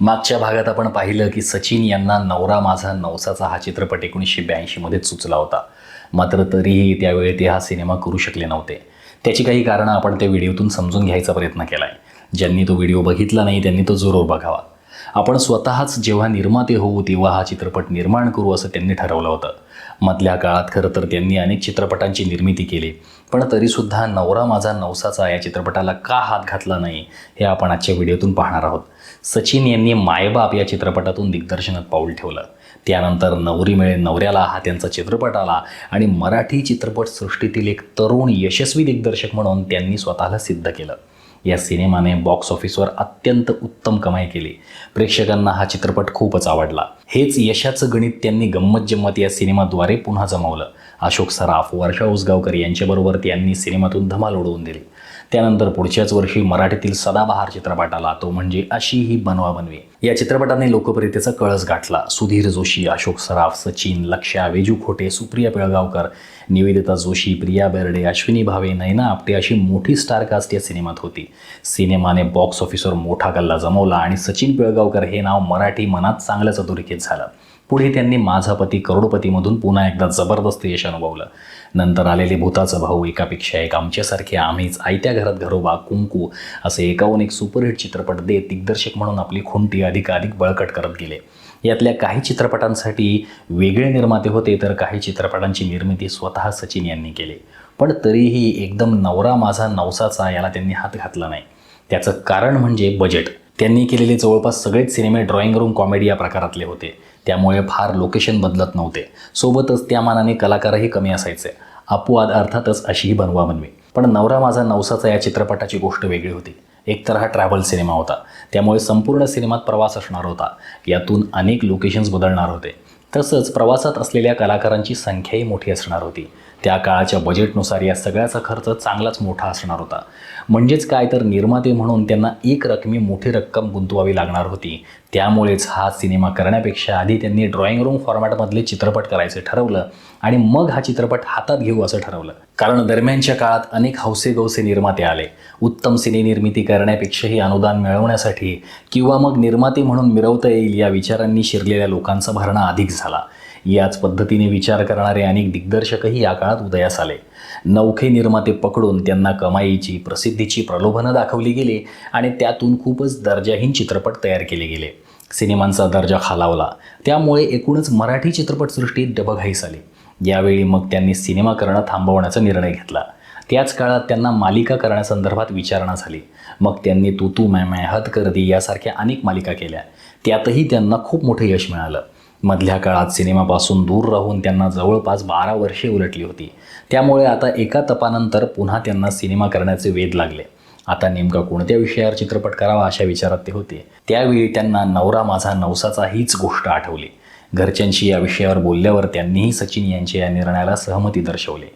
मागच्या भागात आपण पाहिलं की सचिन यांना नवरा माझा नवसाचा हा चित्रपट एकोणीसशे ब्याऐंशीमध्येच सुचला होता. मात्र तरीही त्यावेळी ते हा सिनेमा करू शकले नव्हते. त्याची काही कारणं आपण त्या व्हिडिओतून समजून घ्यायचा प्रयत्न केला आहे ज्यांनी तो व्हिडिओ बघितला नाही त्यांनी तो जरूर बघावा. आपण स्वतःच जेव्हा निर्माते होऊ तेव्हा हा चित्रपट निर्माण करू असं त्यांनी ठरवलं होतं. मधल्या काळात खरं तर त्यांनी अनेक चित्रपटांची निर्मिती केली. पण तरीसुद्धा नवरा माझा नवसाचा या चित्रपटाला का हात घातला नाही हे आपण आजच्या व्हिडिओतून पाहणार आहोत. सचिन यांनी मायबाप या चित्रपटातून दिग्दर्शनात पाऊल ठेवलं. त्यानंतर नवरी मिळे नवऱ्याला हा त्यांचा चित्रपट आला आणि मराठी चित्रपटसृष्टीतील एक तरुण यशस्वी दिग्दर्शक म्हणून त्यांनी स्वतःला सिद्ध केलं. या सिनेमाने बॉक्स ऑफिसवर अत्यंत उत्तम कमाई केली. प्रेक्षकांना हा चित्रपट खूपच आवडला. हेच यशाचं गणित त्यांनी गंमत जम्मत या सिनेमाद्वारे पुन्हा जमवलं. अशोक सराफ वर्षा उसगावकर यांच्याबरोबर त्यांनी सिनेमातून धमाल उडवून दिली. त्यानंतर पुढच्याच वर्षी मराठीतील सदाबहार चित्रपट आला तो म्हणजे अशी ही बनवा बनवी. या चित्रपटाने लोकप्रियतेचा कळस गाठला. सुधीर जोशी अशोक सराफ सचिन लक्ष्या वेजू खोटे सुप्रिया पिळगावकर निवेदिता जोशी प्रिया बेर्डे अश्विनी भावे नैना आपटे अशी मोठी स्टारकास्ट या सिनेमात होती. सिनेमाने बॉक्स ऑफिसवर मोठा गल्ला जमवला आणि सचिन पिळगावकर हे नाव मराठी मनात चांगल्याच अधोरेखित झालं. पुढे त्यांनी माझा पती करोडपतीमधून पुन्हा एकदा जबरदस्त यश अनुभवलं. नंतर आलेले भूताचा भाऊ एकापेक्षा एक आमच्यासारखे आम्हीच आयत्या घरात घरोबा कुंकू असे एकाहून एक सुपरहिट चित्रपट देत दिग्दर्शक म्हणून आपली खुंटी अधिकाधिक बळकट करत गेले. यातल्या काही चित्रपटांसाठी वेगळे निर्माते होते तर काही चित्रपटांची निर्मिती स्वतः सचिन यांनी केली. पण तरीही एकदम नवरा माझा नवसाचा याला त्यांनी हात घातला नाही. त्याचं कारण म्हणजे बजेट. त्यांनी केलेले जवळपास सगळेच सिनेमे ड्रॉइंग रूम कॉमेडी या प्रकारातले होते. त्यामुळे फार लोकेशन बदलत नव्हते. सोबतच त्या मानाने कलाकारही कमी असायचे. अपवाद अर्थातच अशीही बनवा बनवी. पण नवरा माझा नवसाचा या चित्रपटाची गोष्ट वेगळी होती. एकतर हा ट्रॅव्हल सिनेमा होता. त्यामुळे संपूर्ण सिनेमात प्रवास असणार होता. यातून अनेक लोकेशन्स बदलणार होते. तसंच प्रवासात असलेल्या कलाकारांची संख्याही मोठी असणार होती. त्या काळाच्या बजेटनुसार या सगळ्याचा खर्च चांगलाच मोठा असणार होता. म्हणजेच काय तर निर्माते म्हणून त्यांना एक रकमी मोठी रक्कम गुंतवावी लागणार होती. त्यामुळेच हा सिनेमा करण्यापेक्षा आधी त्यांनी ड्रॉइंग रूम फॉर्मॅटमधले चित्रपट करायचे ठरवलं आणि मग हा चित्रपट हातात घेऊ असं ठरवलं. कारण दरम्यानच्या काळात अनेक हौसे गौसे निर्माते आले. उत्तम सिनेनिर्मिती करण्यापेक्षाही अनुदान मिळवण्यासाठी किंवा मग निर्माते म्हणून मिरवता येईल या विचारांनी शिरलेल्या लोकांचा भरणा अधिक झाला. याच पद्धतीने विचार करणारे अनेक दिग्दर्शकही या काळात उदयास आले. नौखे निर्माते पकडून त्यांना कमाईची प्रसिद्धीची प्रलोभनं दाखवली गेली आणि त्यातून खूपच दर्जाहीन चित्रपट तयार केले गेले. सिनेमांचा दर्जा खालावला. त्यामुळे एकूणच मराठी चित्रपटसृष्टीत डबघाईस आली. यावेळी मग त्यांनी सिनेमा करणं थांबवण्याचा निर्णय घेतला. त्याच काळात त्यांना मालिका करण्यासंदर्भात विचारणा झाली. मग त्यांनी तू तू मॅ मॅ हद कर दी यासारख्या अनेक मालिका केल्या. त्यातही त्यांना खूप मोठं यश मिळालं. मधल्या काळात सिनेमापासून दूर राहून त्यांना जवळपास बारा वर्षे उलटली होती. त्यामुळे आता एका तपानंतर पुन्हा त्यांना सिनेमा करण्याचे वेध लागले. आता नेमका कोणत्या विषयावर चित्रपट करावा अशा विचारात ते होते. त्यावेळी त्यांना नवरा माझा नवसाचा हीच गोष्ट आठवली. घरच्यांशी या विषयावर बोलल्यावर त्यांनीही सचिन यांच्या या निर्णयाला सहमती दर्शवली.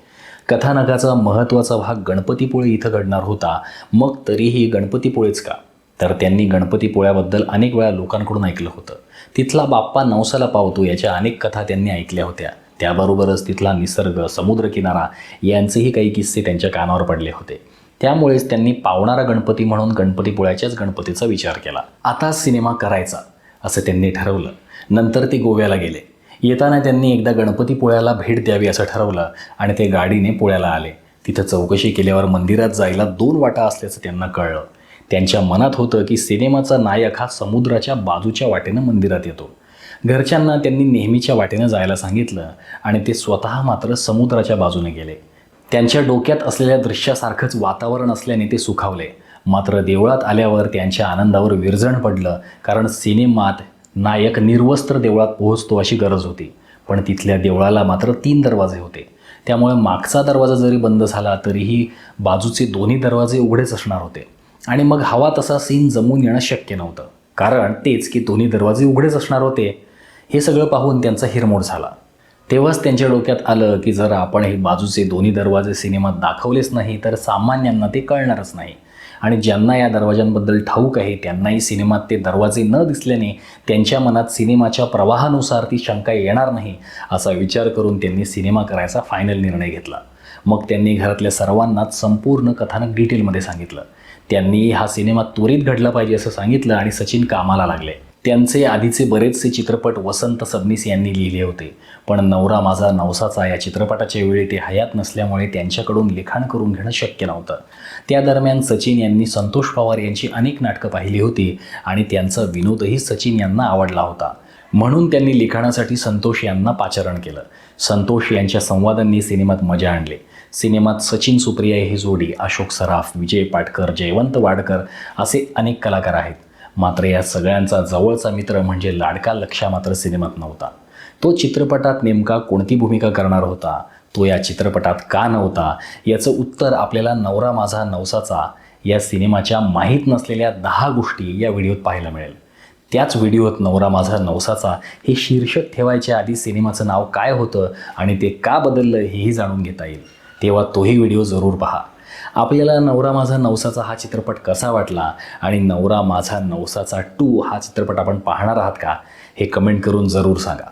कथानकाचा महत्त्वाचा भाग गणपतीपुळे इथं घडणार होता. मग तरीही गणपतीपुळेच का? तर त्यांनी गणपतीपुळ्याबद्दल अनेक वेळा लोकांकडून ऐकलं होतं. तिथला बाप्पा नवसाला पावतो याच्या अनेक कथा त्यांनी ऐकल्या होत्या. त्याबरोबरच तिथला निसर्ग समुद्रकिनारा यांचेही काही किस्से त्यांच्या कानावर पडले होते. त्यामुळेच त्यांनी पावणारा गणपती म्हणून गणपतीपुळ्याच्याच गणपतीचा विचार केला. आता सिनेमा करायचा असं त्यांनी ठरवलं. नंतर ते गोव्याला गेले. येताना त्यांनी एकदा गणपतीपुळ्याला भेट द्यावी असं ठरवलं आणि ते गाडीने पुण्याला आले. तिथं चौकशी केल्यावर मंदिरात जायला दोन वाटा असल्याचं त्यांना कळलं. त्यांच्या मनात होतं की सिनेमाचा नायक हा समुद्राच्या बाजूच्या वाटेनं मंदिरात येतो. घरच्यांना त्यांनी नेहमीच्या वाटेनं जायला सांगितलं आणि ते स्वतः मात्र समुद्राच्या बाजूने गेले. त्यांच्या डोक्यात असलेल्या दृश्यासारखंच वातावरण असल्याने ते सुखावले. मात्र देवळात आल्यावर त्यांच्या आनंदावर विरजण पडलं कारण सिनेमात नायक निर्वस्त्र देवळात पोहोचतो अशी गरज होती. पण तिथल्या देवळाला मात्र तीन दरवाजे होते. त्यामुळे मागचा दरवाजा जरी बंद झाला तरीही बाजूचे दोन्ही दरवाजे उघडेच असणार होते. आणि मग हवा तसा सीन जमून येणं शक्य नव्हतं. कारण तेच की दोन्ही दरवाजे उघडेच असणार होते. हे सगळं पाहून त्यांचा हिरमोड झाला. तेव्हाच त्यांच्या डोक्यात आलं की जर आपण हे बाजूचे दोन्ही दरवाजे सिनेमात दाखवलेच नाही तर सामान्यांना ते कळणारच नाही. आणि ज्यांना या दरवाजांबद्दल ठाऊक आहे त्यांनाही सिनेमात ते दरवाजे न दिसल्याने त्यांच्या मनात सिनेमाच्या प्रवाहानुसार ती शंका येणार नाही असा विचार करून त्यांनी सिनेमा करायचा फायनल निर्णय घेतला. मग त्यांनी घरातल्या सर्वांनाच संपूर्ण कथानक डिटेलमध्ये सांगितलं. त्यांनी हा सिनेमा त्वरित घडला पाहिजे असं सांगितलं आणि सचिन कामाला लागले. त्यांचे आधीचे बरेचसे चित्रपट वसंत सबनीस यांनी लिहिले होते. पण नवरा माझा नवसाचा या चित्रपटाच्या वेळी ते हयात नसल्यामुळे त्यांच्याकडून लिखाण करून घेणं शक्य नव्हतं. त्या दरम्यान सचिन यांनी संतोष पवार यांची अनेक नाटकं पाहिली होती आणि त्यांचा विनोदही सचिन यांना आवडला होता. म्हणून त्यांनी लिखाणासाठी संतोष यांना पाचारण केलं. संतोष यांच्या संवादांनी सिनेमात मजा आणली. सिनेमात सचिन सुप्रिया ही जोडी अशोक सराफ विजय पाटकर जयवंत वाडकर असे अनेक कलाकार आहेत. मात्र या सगळ्यांचा जवळचा मित्र म्हणजे लाडका लक्षा मात्र सिनेमात नव्हता. तो चित्रपटात नेमका कोणती भूमिका करणार होता? तो या चित्रपटात का नव्हता? याचं उत्तर आपल्याला नवरा माझा नवसाचा या सिनेमाच्या माहीत नसलेल्या दहा गोष्टी या व्हिडिओत पाहायला मिळेल. त्याच व्हिडिओत नवरा माझा नवसाचा हे शीर्षक ठेवायच्या आधी सिनेमाचं नाव काय होतं आणि ते का बदललं हेही जाणून घेता येईल. तेव्हा तोही व्हिडिओ जरूर पहा. आपल्याला नवरा माझा नवसाचा हा चित्रपट कसा वाटला आणि नवरा माझा नवसाचा टू हा चित्रपट आपण पाहणार आहात का हे कमेंट करून जरूर सांगा.